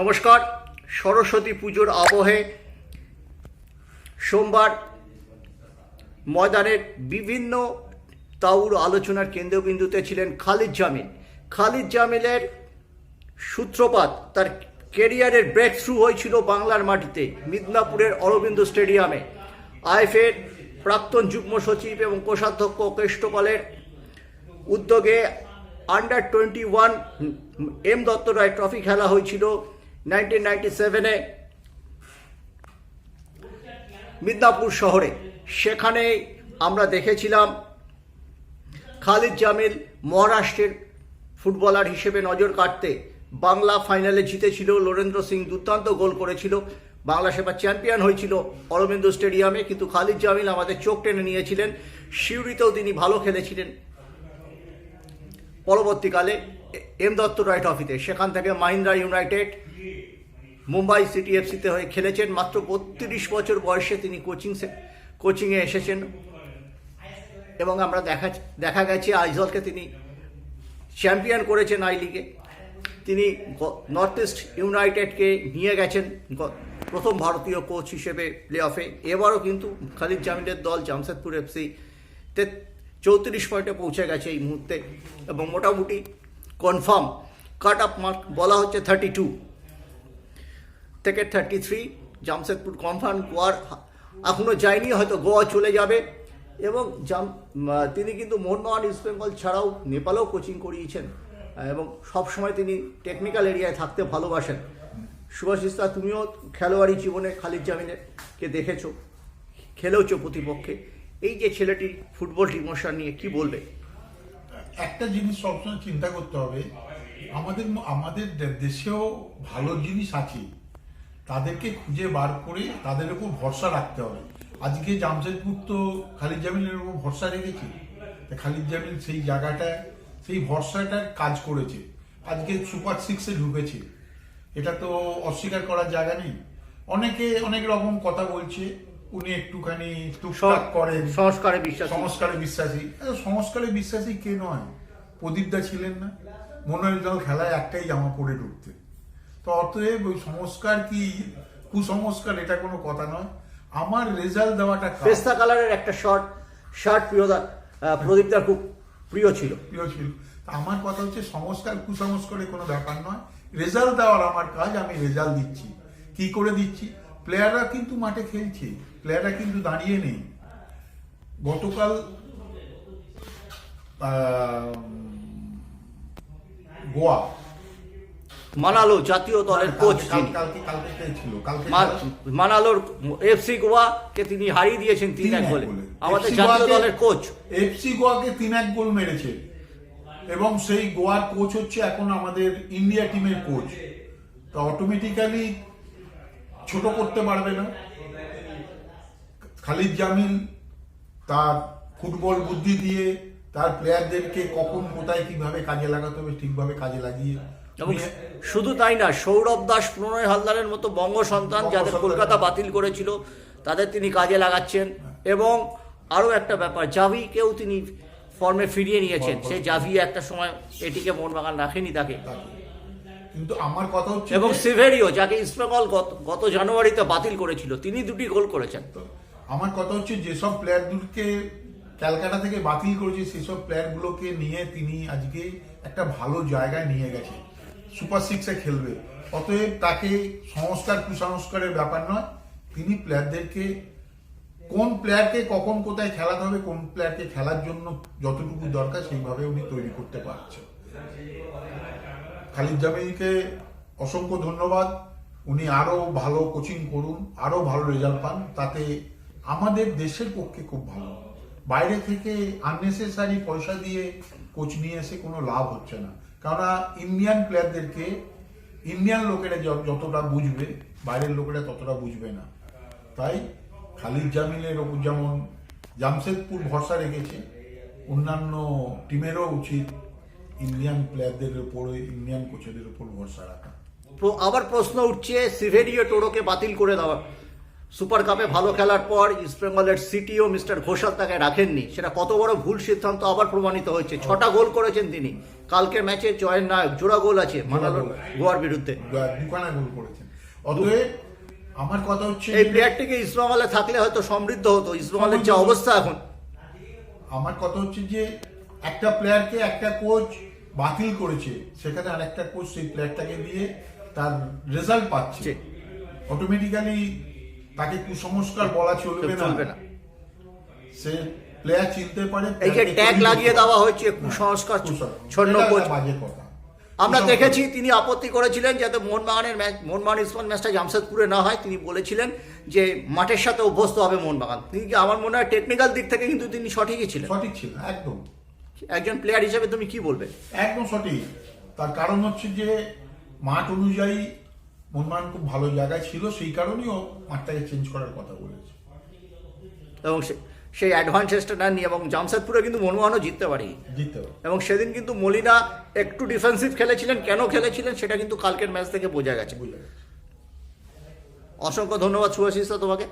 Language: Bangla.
নমস্কার, সরস্বতী পুজোর আবহে সোমবার ময়দানের বিভিন্ন তাউর আলোচনার কেন্দ্রবিন্দুতে ছিলেন খালিদ জামিল। খালিদ জামিলের সূত্রপাত তার কেরিয়ারের ব্রেক থ্রু হয়েছিল বাংলার মাটিতে মিদনাপুরের অরবিন্দ স্টেডিয়ামে। আইএফের প্রাক্তন যুগ্ম সচিব এবং কোষাধ্যক্ষ কেষ্টপালের উদ্যোগে under twenty one M Dutta Roy trophy খেলা হয়েছিল। নাইনটিন নাইনটি সেভেনে মিদনাপুর শহরে, সেখানে আমরা দেখেছিলাম খালিদ জামিল মহারাষ্ট্রের ফুটবলার হিসেবে নজর কাটতে বাংলা ফাইনালে জিতেছিল, লোরেন্দ্র সিং দুর্দান্ত গোল করেছিল, বাংলা সেবা চ্যাম্পিয়ন হয়েছিল অরবিন্দ স্টেডিয়ামে, কিন্তু খালিদ জামিল আমাদের চোখ টেনে নিয়েছিলেন, সিউড়িতেও তিনি ভালো খেলেছিলেন। পরবর্তীকালে এম দত্ত রায় ট্রফিতে, সেখান থেকে মাহিন্দ্রা ইউনাইটেড মুম্বাই সিটি এফসিতে হয়ে খেলেছেন। মাত্র বত্রিশ বছর বয়সে তিনি কোচিং কোচিংয়ে এসেছেন। এবং আমরা দেখা দেখা গেছে আইজলকে তিনি চ্যাম্পিয়ন করেছেন আই লিগে তিনি নর্থ ইস্ট ইউনাইটেডকে নিয়ে গেছেন প্রথম ভারতীয় কোচ হিসেবে প্লে অফে এবারও কিন্তু খালিদ জামিলের দল জামশেদপুর এফসি তে চৌত্রিশ পয়েন্টে পৌঁছে গেছে এই মুহূর্তে। এবং মোটামুটি কনফার্ম কাট আপ মার্ক বলা হচ্ছে থার্টি টু থেকে থার্টি থ্রি জামশেদপুর কনফার্ম গোয়ার এখনও যায়নি, হয়তো গোয়া চলে যাবে। এবং জাম তিনি কিন্তু মোহনবাগান, ইস্ট বেঙ্গল ছাড়াও নেপালেও কোচিং করিয়েছেন। এবং সবসময় তিনি টেকনিক্যাল এরিয়ায় থাকতে ভালোবাসেন। দা তুমিও খেলোয়াড়ি জীবনে খালিদ জামিনের কে দেখেছ, খেলেওছো প্রতিপক্ষে। এই যে ছেলেটি ফুটবল ইমোশন নিয়ে কি বলবে? একটা জিনিস সবসময় চিন্তা করতে হবে, আমাদের আমাদের দেশেও ভালো জিনিস আছে। তাদেরকে খুঁজে বার করে তাদের উপর ভরসা রাখতে হবে। আজকে জামশেদপুর তো খালিদ জামিলের উপর ভরসা রেখেছে। তা খালিদ জামিল সেই জায়গাটা সেই ভরসাটার কাজ করেছে। আজকে সুপার সিক্সে ঢুকেছে। এটা তো অস্বীকার করার জায়গা নেই। অনেকে অনেক রকম কথা বলছে। উনি একটুখানি টুকটাক করেন। সংস্কারে বিশ্বাস। সংস্কারে বিশ্বাসী। সংস্কারে বিশ্বাসী কে নয়? প্রদীপদা ছিলেন না? মনে হয় যখন খেলায় একটাই জামা পরে ঢুকতে তো অতএব ওই সংস্কার কি কুসংস্কার এটা কোনো কথা নয়। আমার রেজাল্ট দেওয়াটা। পেস্তা কালারের একটা শর্ট শার্ট প্রিয়দা প্রদীপদার খুব প্রিয় ছিল। প্রিয় ছিল। তা আমার কথা হচ্ছে সংস্কার কুসংস্কারে কোনো ব্যাপার নয়। রেজাল্ট দেওয়ার আমার কাজ আমি রেজাল্ট দিচ্ছি। কি করে দিচ্ছি? প্লেয়াররা কিন্তু মাঠে খেলছে। প্লেয়াররা কিন্তু দাঁড়িয়ে নেই। গতকাল গোয়া মানালো জাতীয় দলের কোচ মা- মানালোর এফসি গোয়াকে তিনি হারিয়ে দিয়েছেন তিন এক গোলে। আমাদের জাতীয় দলের কোচ এফসি গোয়াকে তিন এক গোল মেরেছে। এবং সেই গোয়ার কোচ হচ্ছে এখন আমাদের ইন্ডিয়া টিমের কোচ তো অটোমেটিক্যালি ছোট করতে পারবে না। খালিদ জামিল তার ফুটবল বুদ্ধি দিয়ে তার প্লেয়ারদেরকে কখন কোথায় কীভাবে কাজে লাগাতে হবে ঠিকভাবে কাজে লাগিয়ে এবং শুধু তাই না সৌরভ দাস প্রণয় হালদারের মতো বঙ্গ সন্তান যাদের কলকাতা বাতিল করেছিল তাদের তিনি কাজে লাগাচ্ছেন। এবং আরও একটা ব্যাপার জাভিকেও তিনি ফর্মে ফিরিয়ে নিয়েছেন। সে জাভি একটা সময় এটিকে মোহনবাগান রাখেনি তাকে। কিন্তু আমার কথা হচ্ছে এবং সিভেরিও যাকে ইস্টবেঙ্গল গত- জানুয়ারিতে বাতিল করেছিল তিনি দুটি গোল করেছেন। আমার কথা হচ্ছে যেসব প্লেয়ারগুলোকে ক্যালকাটা থেকে বাতিল করেছে সেসব প্লেয়ারগুলোকে নিয়ে তিনি আজকে একটা ভালো জায়গায় নিয়ে গেছে সুপার সিক্সে খেলবে। অতএব তাকে সংস্কার কুসংস্কারের ব্যাপার নয়। তিনি প্লেয়ারদেরকে, কোন প্লেয়ারকে কখন কোথায় খেলাতে হবে, কোন প্লেয়ারকে খেলার জন্য যতটুকু দরকার, সেইভাবে উনি তৈরি করতে পারছেন। খালিদ জামিলকে অসংখ্য ধন্যবাদ। উনি আরও ভালো কোচিং করুন, আরও ভালো রেজাল্ট পান, তাতে আমাদের দেশের পক্ষে খুব ভালো। বাইরে থেকে আননেসেসারি পয়সা দিয়ে কোচ নিয়ে এসে কোনো লাভ হচ্ছে না। কেননা ইন্ডিয়ান প্লেয়ারদেরকে ইন্ডিয়ান লোকেরা যতটা বুঝবে, বাইরের লোকেরা ততটা বুঝবে না। তাই খালিদ জামিলের ওপর যেমন জামশেদপুর ভরসা রেখেছে, অন্যান্য টিমেরও উচিত ইন্ডিয়ান প্লেয়ারদের উপরে ইন্ডিয়ান কোচেদের উপর ভরসা রাখা। আবার প্রশ্ন উঠছে সিভেরিও টোরোকে বাতিল করে দেওয়া। সুপার কাপে ভালো খেলার পর ইস্টবেঙ্গলের সিটিও মিস্টার ঘোষাল তাকে রাখেননি। সেটা কত বড় ভুল সিদ্ধান্ত আবার প্রমাণিত হয়েছে। ছটা গোল করেছেন তিনি। কালকের ম্যাচে জয়ের নায়ক জোড়া গোল আছে মানালো গোয়ার বিরুদ্ধে। দুখানা গোল করেছেন অতএব আমার কথা হচ্ছে এই প্লেয়ারটিকে ইসলামাবাদে থাকলে হয়তো সমৃদ্ধ হতো ইসলামাবাদের যে অবস্থা এখন। আমার কথা হচ্ছে যে একটা প্লেয়ারকে একটা কোচ বাতিল করেছে সেখানে আরেকটা কোচ সেই প্লেয়ারটাকে দিয়ে তার রেজাল্ট পাচ্ছে। অটোমেটিক্যালি তাকে কুসংস্কার বলা চলবে না। সে প্লেয়ার চিনতে পারে এই যে ট্যাগ লাগিয়ে দেওয়া হয়েছে কুসংস্কার কুসংস্কার। ছন্ন কথা। আমরা দেখেছি তিনি আপত্তি করেছিলেন যাতে মোহনবাগানের ম্যাচ মোহনবাগান ইসমান ম্যাচটা জামশেদপুরে না হয়। তিনি বলেছিলেন যে মাঠের সাথে অভ্যস্ত হবে মোহনবাগান। তিনি আমার মনে হয় টেকনিক্যাল দিক থেকে কিন্তু তিনি সঠিকই ছিলেন। সঠিক ছিল একদম। একজন প্লেয়ার হিসেবে তুমি কি বলবে? একদম সঠিক। তার কারণ হচ্ছে যে মাঠ অনুযায়ী মোহনবাগান খুব ভালো জায়গায় ছিল সেই কারণেই ও মাঠটাকে চেঞ্জ করার কথা বলেছে। এবং সেই অ্যাডভান্সেসটা নেননি এবং জামশেদপুরে কিন্তু মনমোহনও জিততে পারি। এবং সেদিন কিন্তু মলিনা একটু ডিফেন্সিভ খেলেছিলেন কেন খেলেছিলেন সেটা কিন্তু কালকের ম্যাচ থেকে বোঝা গেছে। বুঝে গেছে অসংখ্য ধন্যবাদ শুভাশিস তোমাকে।